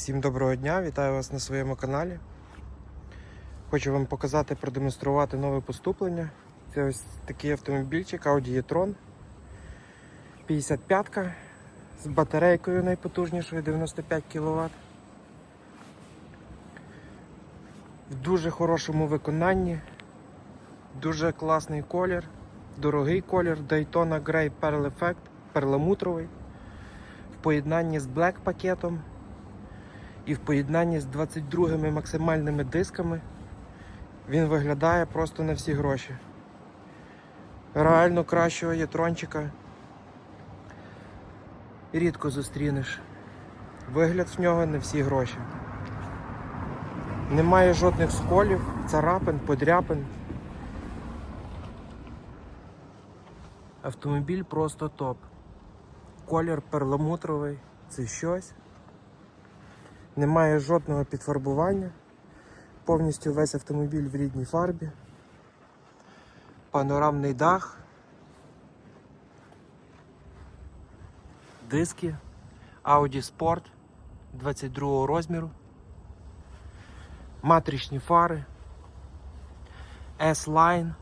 Всім доброго дня, вітаю вас на своєму каналі. Хочу вам показати, продемонструвати нове поступлення. Це ось такий автомобільчик Audi e-tron 55 з батарейкою найпотужнішою 95 кВт. В дуже хорошому виконанні, дуже класний колір, дорогий колір Daytona Grey Pearl Effect, перламутровий, в поєднанні з Black пакетом і в поєднанні з 22 ми максимальними дисками він виглядає просто на всі гроші. Реально кращого єтрончика рідко зустрінеш. Вигляд в нього на всі гроші. Немає жодних сколів, царапин, подряпин. Автомобіль просто топ. Колір перламутровий це щось. Немає жодного підфарбування. Повністю весь автомобіль в рідній фарбі. Панорамний дах. Диски. Audi Sport 22 розміру. Матричні фари. S-Line.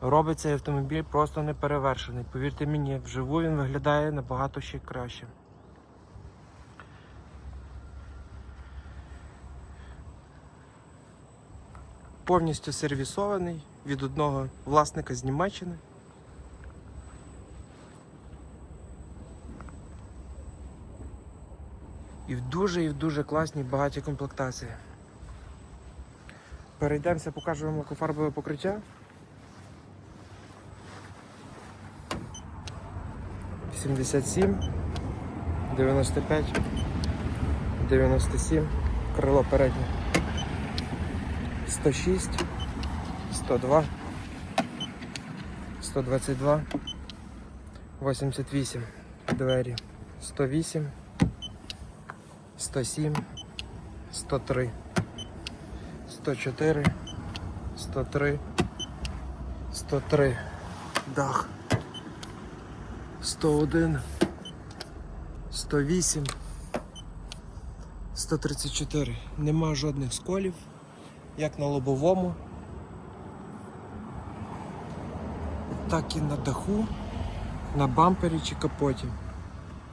Робить цей автомобіль просто неперевершений. Повірте мені, вживу він виглядає набагато ще краще. Повністю сервісований від одного власника з Німеччини. І в дуже і в дуже класній багатій комплектації. Перейдемося, покажу вам лакофарбове покриття. 77, 95, 97, крило переднє. 106, 102, 122, 88, двері, 108, 107, 103, 104, 103, 103, дах, 101, 108, 134. Нема жодних сколів як на лобовому, так і на даху, на бампері чи капоті.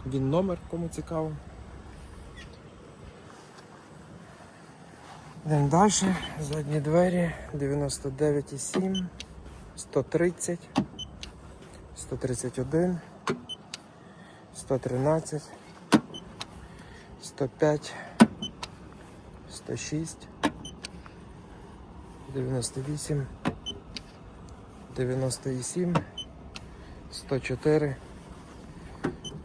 Він номер, кому цікаво. Йдемо далі. Задні двері 99,7, 130, 131, 113, 105, 106. 98, 97, 104,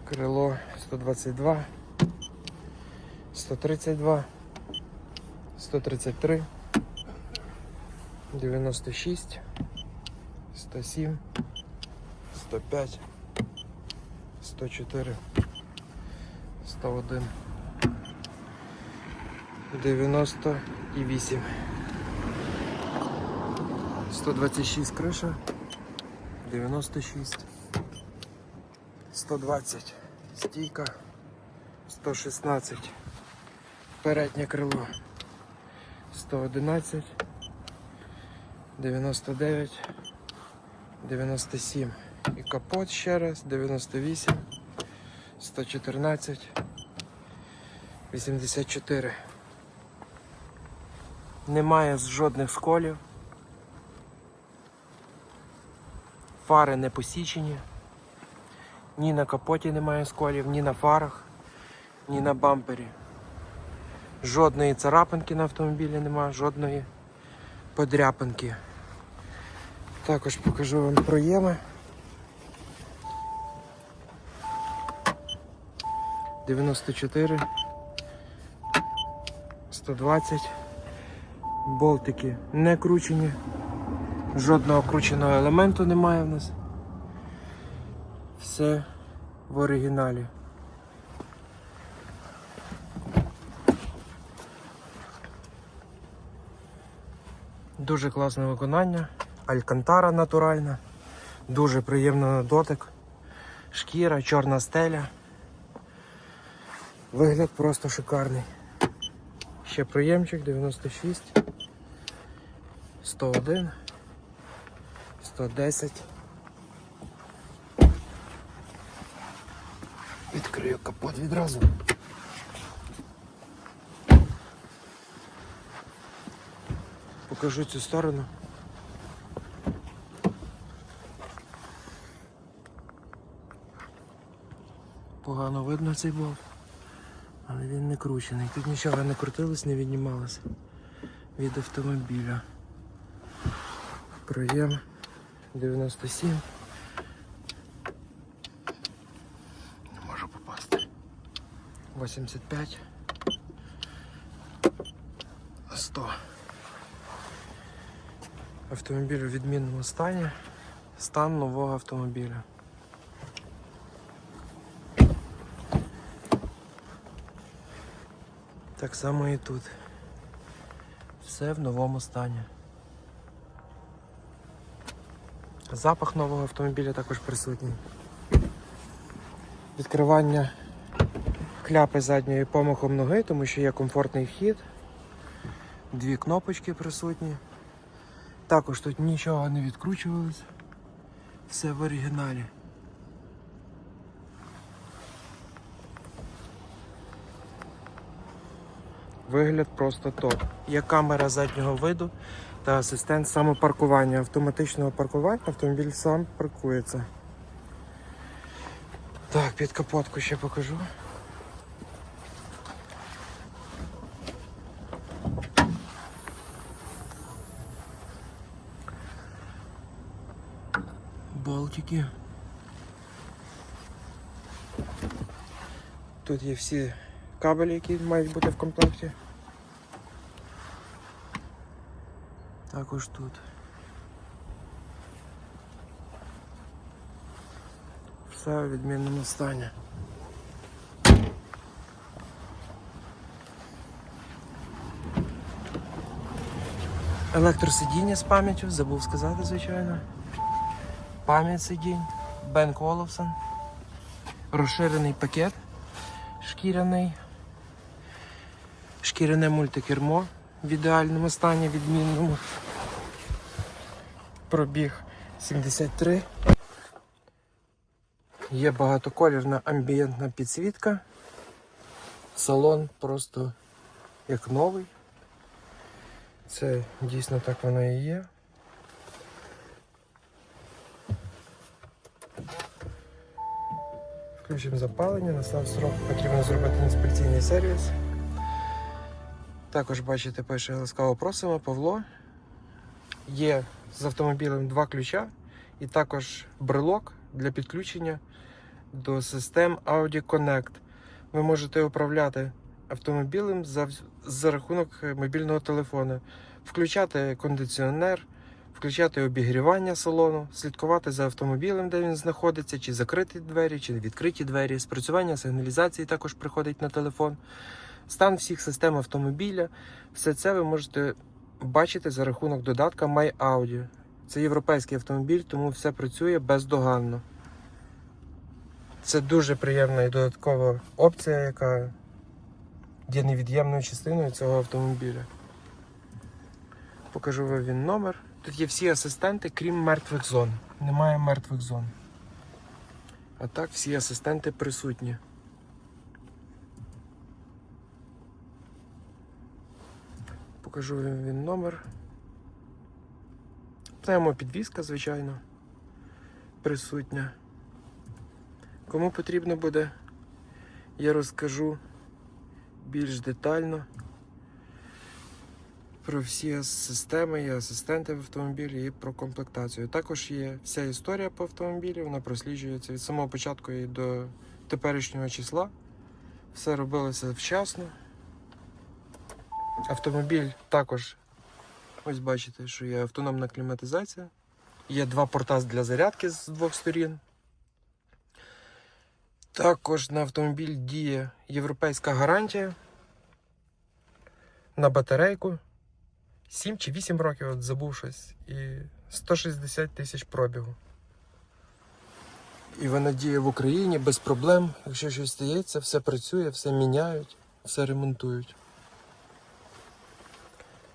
крило 122, 132, 133, 96, 107, 105, 104, 101, 98. 126 криша, 96, 120 стійка, 116 переднє крило, 111, 99, 97 і капот ще раз, 98, 114, 84. Немає жодних сколів. Фари не посічені. Ні на капоті немає сколів, ні на фарах, ні на бампері. Жодної царапинки на автомобілі немає, жодної подряпинки. Також покажу вам проєми. 94, 120, болтики не кручені. Жодного крученого елементу немає в нас. Все в оригіналі. Дуже класне виконання, алькантара натуральна, дуже приємно на дотик, шкіра, чорна стеля. Вигляд просто шикарний. Ще проємчик 96, 101, 110. Відкрию капот відразу. Покажу цю сторону. Погано видно цей болт, але він не кручений. Тут нічого не крутилось, не віднімалося від автомобіля. Проєм 97. Не можу попасти. 85. 100. Автомобіль у відмінному стані. Стан нового автомобіля. Так само і тут. Все в новому стані. Запах нового автомобіля також присутній. Відкривання кляпи задньої помахом ноги, тому що є комфортний вхід. Дві кнопочки присутні. Також тут нічого не відкручувалось. Все в оригіналі. Вигляд просто топ. Є камера заднього виду та асистент самопаркування. Автоматичного паркування автомобіль сам паркується. Так, під капотку ще покажу. Болтики. Тут є всі кабелі, які мають бути в комплекті. Також тут. Все у відмінному стані. Електросидіння з пам'яттю, забув сказати, звичайно. Пам'ять сидінь, Бен Коловсон. Розширений пакет шкіряний. Шкіряне мультикермо в ідеальному стані, відмінному. Пробіг 73. Є багатоколірна амбієнтна підсвітка. Салон просто як новий. Це дійсно так воно і є. Включимо запалення, настав срок, потрібно зробити інспекційний сервіс. Також бачите, пише ласкаво просимо Павло. Є з автомобілем два ключа і також брелок для підключення до систем Audi Connect. Ви можете управляти автомобілем за, за рахунок мобільного телефону, включати кондиціонер, включати обігрівання салону, слідкувати за автомобілем, де він знаходиться, чи закриті двері, чи відкриті двері. Спрацювання сигналізації також приходить на телефон. Стан всіх систем автомобіля. Все це ви можете бачити за рахунок додатка MyAudio. Це європейський автомобіль, тому все працює бездоганно. Це дуже приємна і додаткова опція, яка є невід'ємною частиною цього автомобіля. Покажу вам він номер. Тут є всі асистенти, крім мертвих зон. Немає мертвих зон. А так всі асистенти присутні. Покажу він номер. Пневмопідвізка, звичайно, присутня. Кому потрібно буде, я розкажу більш детально про всі системи і асистенти в автомобілі і про комплектацію. Також є вся історія по автомобілі, вона просліджується від самого початку і до теперішнього числа. Все робилося вчасно. Автомобіль також, ось бачите, що є автономна кліматизація. Є два порта для зарядки з двох сторін. Також на автомобіль діє європейська гарантія на батарейку. 7 чи 8 років, от забув щось, і 160 тисяч пробігу. І вона діє в Україні без проблем. Якщо щось стається, все працює, все міняють, все ремонтують.